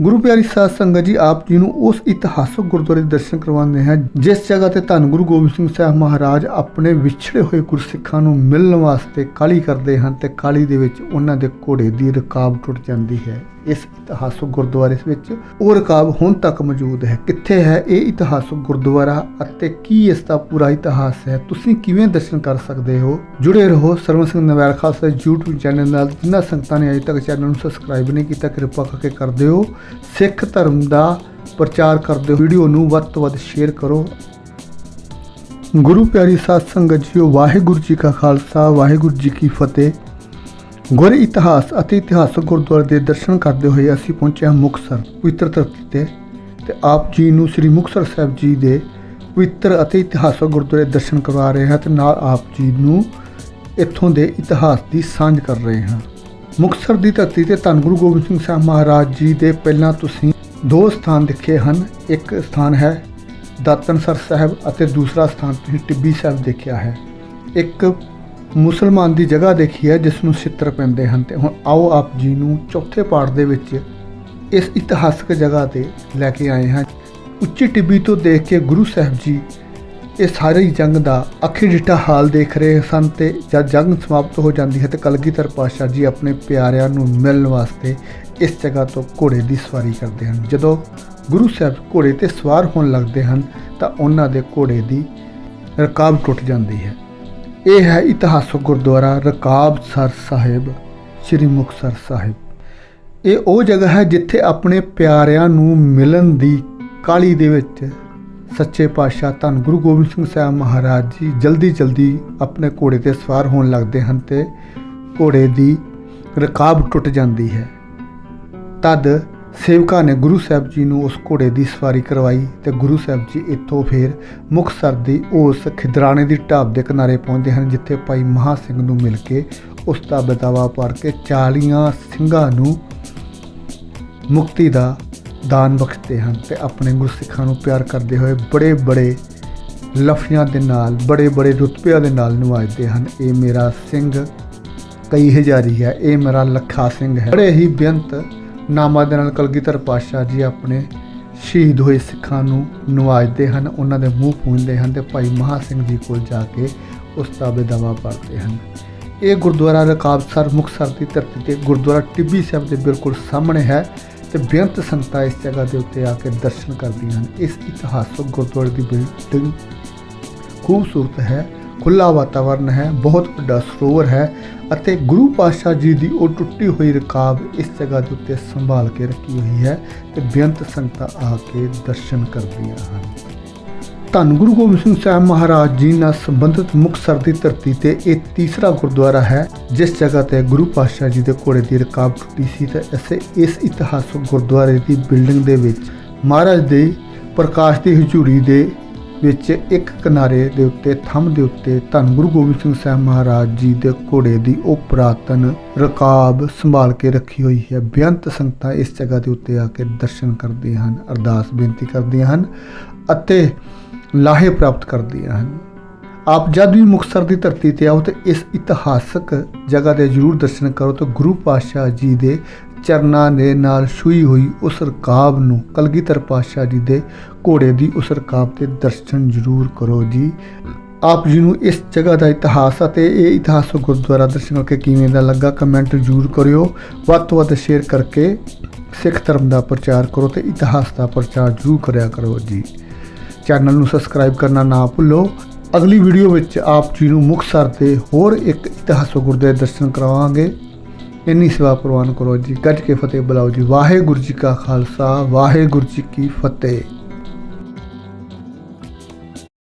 ਗੁਰੂ ਪਿਆਰੀ ਸਾਧ ਸੰਗਤ ਜੀ, ਆਪ ਜੀ ਨੂੰ ਉਸ ਇਤਿਹਾਸਕ ਗੁਰਦੁਆਰੇ ਦੇ ਦਰਸ਼ਨ ਕਰਵਾਉਂਦੇ ਹਾਂ, ਜਿਸ ਜਗ੍ਹਾ ਤੇ ਧੰਨ ਗੁਰੂ ਗੋਬਿੰਦ ਸਿੰਘ ਸਾਹਿਬ ਮਹਾਰਾਜ ਆਪਣੇ ਵਿਛੜੇ ਹੋਏ ਗੁਰਸਿੱਖਾਂ ਨੂੰ ਮਿਲਣ ਵਾਸਤੇ ਕਾਲੀ ਕਰਦੇ ਹਨ ਤੇ ਕਾਲੀ ਦੇ ਵਿੱਚ ਉਹਨਾਂ ਦੇ ਘੋੜੇ ਦੀ ਰਕਾਬ ਟੁੱਟ ਜਾਂਦੀ ਹੈ। ਇਸ ਇਤਿਹਾਸਕ ਗੁਰਦੁਆਰੇ ਵਿੱਚ ਉਹ ਰਕਾਬ ਹੁਣ ਤੱਕ ਮੌਜੂਦ ਹੈ। ਕਿੱਥੇ ਹੈ ਇਹ ਇਤਿਹਾਸਕ ਗੁਰਦੁਆਰਾ ਅਤੇ ਕੀ ਇਸ ਦਾ ਪੂਰਾ ਇਤਿਹਾਸ ਹੈ? ਤੁਸੀਂ ਕਿਵੇਂ ਦਰਸ਼ਨ ਕਰ ਸਕਦੇ ਹੋ? ਜੁੜੇ ਰਹੋ ਸਰਵਨ ਸਿੰਘ ਨਵੈਲ ਖਾਲਸਾ YouTube ਚੈਨਲ ਨਾਲ, ਜਿਨ੍ਹਾਂ ਸੰਗਤਾਂ ਨੇ ਅਜੇ ਤੱਕ ਚੈਨਲ ਨੂੰ ਸਬਸਕ੍ਰਾਈਬ ਨਹੀਂ ਕੀਤਾ, ਕਿਰਪਾ ਕਰਕੇ ਕਰ ਦਿਓ। ਸਿੱਖ ਧਰਮ ਦਾ ਪ੍ਰਚਾਰ ਕਰਦੇ ਹੋ ਵੀਡੀਓ ਨੂੰ ਵੱਧ ਤੋਂ ਵੱਧ ਸ਼ੇਅਰ ਕਰੋ। ਗੁਰੂ ਪਿਆਰੀ ਸਾਧ ਸੰਗਤ ਜੀਓ, ਵਾਹਿਗੁਰੂ ਜੀ ਕਾ ਖਾਲਸਾ, ਵਾਹਿਗੁਰੂ ਜੀ ਕੀ ਫਤਿਹ। ਗੁਰ ਇਤਿਹਾਸ ਅਤੇ ਇਤਿਹਾਸਕ ਗੁਰਦੁਆਰੇ ਦੇ ਦਰਸ਼ਨ ਕਰਦੇ ਹੋਏ ਅਸੀਂ ਪਹੁੰਚੇ ਹਾਂ ਮੁਕਤਸਰ ਪਵਿੱਤਰ ਧਰਤੀ ਤੇ ਤੇ ਆਪ ਜੀ ਨੂੰ ਸ੍ਰੀ ਮੁਕਤਸਰ ਸਾਹਿਬ ਜੀ ਦੇ ਪਵਿੱਤਰ ਅਤੇ ਇਤਿਹਾਸਕ ਗੁਰਦੁਆਰੇ ਦਰਸ਼ਨ ਕਰਵਾ ਰਹੇ ਹਾਂ ਤੇ ਨਾਲ ਆਪ ਜੀ ਨੂੰ ਇੱਥੋਂ ਦੇ ਇਤਿਹਾਸ ਦੀ ਸਾਂਝ ਕਰ ਰਹੇ ਹਾਂ। ਮੁਕਤਸਰ ਦੀ ਧਰਤੀ ਤੇ ਧੰਨ ਗੁਰੂ ਗੋਬਿੰਦ ਸਿੰਘ ਸਾਹਿਬ ਮਹਾਰਾਜ ਜੀ ਦੇ ਪਹਿਲਾਂ ਤੁਸੀਂ ਦੋ ਸਥਾਨ ਦੇਖੇ ਹਨ। ਇੱਕ ਸਥਾਨ ਹੈ ਦਾਤਨਸਰ ਸਾਹਿਬ ਅਤੇ ਦੂਸਰਾ ਸਥਾਨ ਤੁਸੀਂ ਟਿੱਬੀ ਸਾਹਿਬ ਦੇਖਿਆ ਹੈ। ਇੱਕ ਮੁਸਲਮਾਨ ਦੀ ਜਗ੍ਹਾ ਦੇਖੀ ਹੈ ਜਿਸ ਨੂੰ ਛਿੱਤਰ ਪੈਂਦੇ ਹਨ। ਤੇ ਹੁਣ ਆਓ ਆਪ ਜੀ ਨੂੰ ਚੌਥੇ ਪਾਠ ਦੇ ਵਿੱਚ ਇਸ ਇਤਿਹਾਸਕ ਜਗ੍ਹਾ ਤੇ ਲੈ ਕੇ ਆਏ ਹਾਂ। ਉੱਚੀ ਟਿੱਬੀ ਤੋਂ ਦੇਖ ਕੇ ਗੁਰੂ ਸਾਹਿਬ ਜੀ ਇਹ ਸਾਰੀ ਜੰਗ ਦਾ ਅੱਖੀ ਡਿੱਠਾ ਹਾਲ ਦੇਖ ਰਹੇ ਸਨ ਤੇ ਜਦ ਜੰਗ ਸਮਾਪਤ ਹੋ ਜਾਂਦੀ ਹੈ ਤੇ ਕਲਗੀਧਰ ਪਾਤਸ਼ਾਹ ਜੀ ਆਪਣੇ ਪਿਆਰਿਆਂ ਨੂੰ ਮਿਲਣ ਵਾਸਤੇ ਇਸ ਜਗ੍ਹਾ ਤੋਂ ਘੋੜੇ ਦੀ ਸਵਾਰੀ ਕਰਦੇ ਹਨ। ਜਦੋਂ ਗੁਰੂ ਸਾਹਿਬ ਘੋੜੇ ਤੇ ਸਵਾਰ ਹੋਣ ਲੱਗਦੇ ਹਨ ਤਾਂ ਉਹਨਾਂ ਦੇ ਘੋੜੇ ਦੀ ਰਕਾਬ ਟੁੱਟ ਜਾਂਦੀ ਹੈ। ਇਹ ਹੈ ਇਤਿਹਾਸਕ ਗੁਰਦੁਆਰਾ ਰਕਾਬ ਸਰ ਸਾਹਿਬ, ਸ੍ਰੀ ਮੁਕਤਸਰ ਸਾਹਿਬ। ਇਹ ਉਹ ਜਗ੍ਹਾ ਹੈ ਜਿੱਥੇ ਆਪਣੇ ਪਿਆਰਿਆਂ ਨੂੰ ਮਿਲਣ ਦੀ ਕਾਲੀ ਦੇ ਵਿੱਚ ਸੱਚੇ ਪਾਤਸ਼ਾਹ ਧੰਨ ਗੁਰੂ ਗੋਬਿੰਦ ਸਿੰਘ ਸਾਹਿਬ ਮਹਾਰਾਜ ਜੀ ਜਲਦੀ ਜਲਦੀ ਆਪਣੇ ਘੋੜੇ ਤੇ ਸਵਾਰ ਹੋਣ ਲੱਗਦੇ ਹਨ ਤੇ ਘੋੜੇ ਦੀ ਰਕਾਬ ਟੁੱਟ ਜਾਂਦੀ ਹੈ। ਤਦ ਸੇਵਕਾਂ ਨੇ ਗੁਰੂ ਸਾਹਿਬ ਜੀ ਨੂੰ ਉਸ ਘੋੜੇ ਦੀ ਸਵਾਰੀ ਕਰਵਾਈ ਤੇ ਗੁਰੂ ਸਾਹਿਬ ਜੀ ਇੱਥੋਂ ਫਿਰ ਮੁਕਤਸਰ ਦੀ ਉਸ ਖਿਦਰਾਣੇ ਦੀ ਢਾਬ ਦੇ ਕਿਨਾਰੇ ਪਹੁੰਚਦੇ ਹਨ, ਜਿੱਥੇ ਭਾਈ ਮਹਾ ਸਿੰਘ ਨੂੰ ਮਿਲ ਕੇ ਉਸ ਦਾ ਬਤਾਵਾ ਪਾੜ ਕੇ 40 ਸਿੰਘਾਂ ਨੂੰ ਮੁਕਤੀ ਦਾ ਦਾਨ ਬਖਸ਼ਦੇ ਹਨ ਤੇ ਆਪਣੇ ਗੁਰਸਿੱਖਾਂ ਨੂੰ ਪਿਆਰ ਕਰਦੇ ਹੋਏ ਬੜੇ ਬੜੇ ਲਫ਼ਜ਼ਾਂ ਦੇ ਨਾਲ ਬੜੇ ਬੜੇ ਰੁਤਬਿਆਂ ਦੇ ਨਾਲ ਨਵਾਜਦੇ ਹਨ। ਇਹ ਮੇਰਾ ਸਿੰਘ ਕਈ ਹਜ਼ਾਰੀ ਹੈ, ਇਹ ਮੇਰਾ ਲੱਖਾ ਸਿੰਘ ਹੈ। ਬੜੇ ਹੀ ਬੇਅੰਤ ਨਾਮਾਂ ਦੇ ਨਾਲ ਕਲਗੀਧਰ ਪਾਤਸ਼ਾਹ ਜੀ ਆਪਣੇ ਸ਼ਹੀਦ ਹੋਏ ਸਿੱਖਾਂ ਨੂੰ ਨਵਾਜਦੇ ਹਨ, ਉਹਨਾਂ ਦੇ ਮੂੰਹ ਪੂੰਝਦੇ ਹਨ ਤੇ ਭਾਈ ਮਹਾ ਸਿੰਘ ਜੀ ਕੋਲ ਜਾ ਕੇ ਉਸ ਦਾ ਬੇਦਾਵਾ ਪੜ੍ਹਦੇ ਹਨ। ਇਹ ਗੁਰਦੁਆਰਾ ਰਕਾਬਸਰ, ਮੁਕਤਸਰ ਦੀ ਧਰਤੀ ਤੇ ਗੁਰਦੁਆਰਾ ਟਿੱਬੀ ਸਾਹਿਬ ਦੇ ਬਿਲਕੁਲ ਸਾਹਮਣੇ ਹੈ ਤੇ ਬੇਅੰਤ ਸੰਗਤਾਂ ਇਸ ਜਗ੍ਹਾ ਦੇ ਉੱਤੇ ਆ ਕੇ ਦਰਸ਼ਨ ਕਰਦੀਆਂ ਹਨ। ਇਸ ਇਤਿਹਾਸਕ ਗੁਰਦੁਆਰੇ ਦੀ ਬਿਲਡਿੰਗ ਖੂਬਸੂਰਤ ਹੈ। ਖੁੱਲਾ ਵਾਤਾਵਰਨ ਹੈ, ਬਹੁਤ ਵੱਡਾ ਸਰੋਵਰ ਹੈ ਅਤੇ ਗੁਰੂ ਪਾਤਸ਼ਾਹ ਜੀ ਦੀ ਉਹ ਟੁੱਟੀ ਹੋਈ ਰਕਾਬ ਇਸ ਜਗ੍ਹਾ ਦੇ ਉੱਤੇ ਸੰਭਾਲ ਕੇ ਰੱਖੀ ਹੋਈ ਹੈ ਤੇ ਬੇਅੰਤ ਸੰਗਤਾਂ ਆ ਕੇ ਦਰਸ਼ਨ ਕਰਦੀਆਂ ਹਨ। ਧੰਨ ਗੁਰੂ ਗੋਬਿੰਦ ਸਿੰਘ ਸਾਹਿਬ ਮਹਾਰਾਜ ਜੀ ਨਾਲ ਸੰਬੰਧਿਤ ਮੁਕਤਸਰ ਦੀ ਧਰਤੀ ਤੇ ਇਹ ਤੀਸਰਾ ਗੁਰਦੁਆਰਾ ਹੈ, ਜਿਸ ਜਗ੍ਹਾ ਤੇ ਗੁਰੂ ਪਾਤਸ਼ਾਹ ਜੀ ਦੇ ਘੋੜੇ ਦੀ ਰਕਾਬ ਟੁੱਟੀ ਸੀ ਤੇ ਇਸੇ ਇਸ ਇਤਿਹਾਸਕ ਗੁਰਦੁਆਰੇ ਦੀ ਬਿਲਡਿੰਗ ਦੇ ਵਿੱਚ ਮਹਾਰਾਜ ਦੇ ਪ੍ਰਕਾਸ਼ ਦੀ ਹਜ਼ੂਰੀ ਦੇ ਵਿੱਚ ਇੱਕ ਕਿਨਾਰੇ ਦੇ ਉੱਤੇ, ਥੰਮ ਦੇ ਉੱਤੇ ਧੰਨ ਗੁਰੂ ਗੋਬਿੰਦ ਸਿੰਘ ਸਾਹਿਬ ਮਹਾਰਾਜ ਜੀ ਦੇ ਘੋੜੇ ਦੀ ਉਹ ਪੁਰਾਤਨ ਰਕਾਬ ਸੰਭਾਲ ਕੇ ਰੱਖੀ ਹੋਈ ਹੈ। ਬੇਅੰਤ ਸੰਗਤਾਂ ਇਸ ਜਗ੍ਹਾ ਦੇ ਉੱਤੇ ਆ ਕੇ ਦਰਸ਼ਨ ਕਰਦੀਆਂ ਹਨ, ਅਰਦਾਸ ਬੇਨਤੀ ਕਰਦੀਆਂ ਹਨ ਅਤੇ ਲਾਹੇ ਪ੍ਰਾਪਤ ਕਰਦੀਆਂ ਹਨ। ਆਪ ਜਦ ਵੀ ਮੁਕਤਸਰ ਦੀ ਧਰਤੀ ਤੇ ਆਓ ਤੇ ਇਸ ਇਤਿਹਾਸਕ ਜਗ੍ਹਾ ਦੇ ਜ਼ਰੂਰ ਦਰਸ਼ਨ ਕਰੋ ਤੇ ਗੁਰੂ ਪਾਤਸ਼ਾਹ ਜੀ ਦੇ ਚਰਨਾਂ ਦੇ ਨਾਲ ਛੂਈ ਹੋਈ ਉਸ ਰਕਾਬ ਨੂੰ ਕਲਗੀਧਰ ਪਾਤਸ਼ਾਹ ਜੀ ਦੇ ਘੋੜੇ ਦੀ ਉਸ ਰਕਾਬ ਤੇ ਦਰਸ਼ਨ ਜ਼ਰੂਰ ਕਰੋ ਜੀ। ਆਪ ਜੀ ਨੂੰ ਇਸ ਜਗ੍ਹਾ ਦਾ ਇਤਿਹਾਸ ਅਤੇ ਇਹ ਇਤਿਹਾਸਕ ਗੁਰਦੁਆਰਾ ਦਰਸ਼ਨ ਕਰਕੇ ਕਿਵੇਂ ਦਾ ਲੱਗਾ ਕਮੈਂਟ ਜ਼ਰੂਰ ਕਰਿਓ। ਵੱਧ ਤੋਂ ਵੱਧ ਸ਼ੇਅਰ ਕਰਕੇ ਸਿੱਖ ਧਰਮ ਦਾ ਪ੍ਰਚਾਰ ਕਰੋ ਤੇ ਇਤਿਹਾਸ ਦਾ ਪ੍ਰਚਾਰ ਜ਼ਰੂਰ ਕਰਿਆ ਕਰੋ ਜੀ। ਚੈਨਲ ਨੂੰ ਸਬਸਕ੍ਰਾਈਬ ਕਰਨਾ ਨਾ ਭੁੱਲੋ। ਅਗਲੀ ਵੀਡੀਓ ਵਿੱਚ ਆਪ ਜੀ ਨੂੰ ਮੁਕਤਸਰ ਦੇ ਹੋਰ ਇੱਕ ਇਤਿਹਾਸਕ ਗੁਰਦੁਆਰੇ ਦਰਸ਼ਨ ਕਰਾਵਾਂਗੇ। ਇੰਨੀ ਸੇਵਾ ਪ੍ਰਵਾਨ ਕਰੋ ਜੀ, ਗੱਜ ਕੇ ਫਤਿਹ ਬੁਲਾਓ ਜੀ। ਵਾਹਿਗੁਰੂ ਜੀ ਕਾ ਖਾਲਸਾ, ਵਾਹਿਗੁਰੂ ਜੀ ਕੀ ਫਤਿਹ।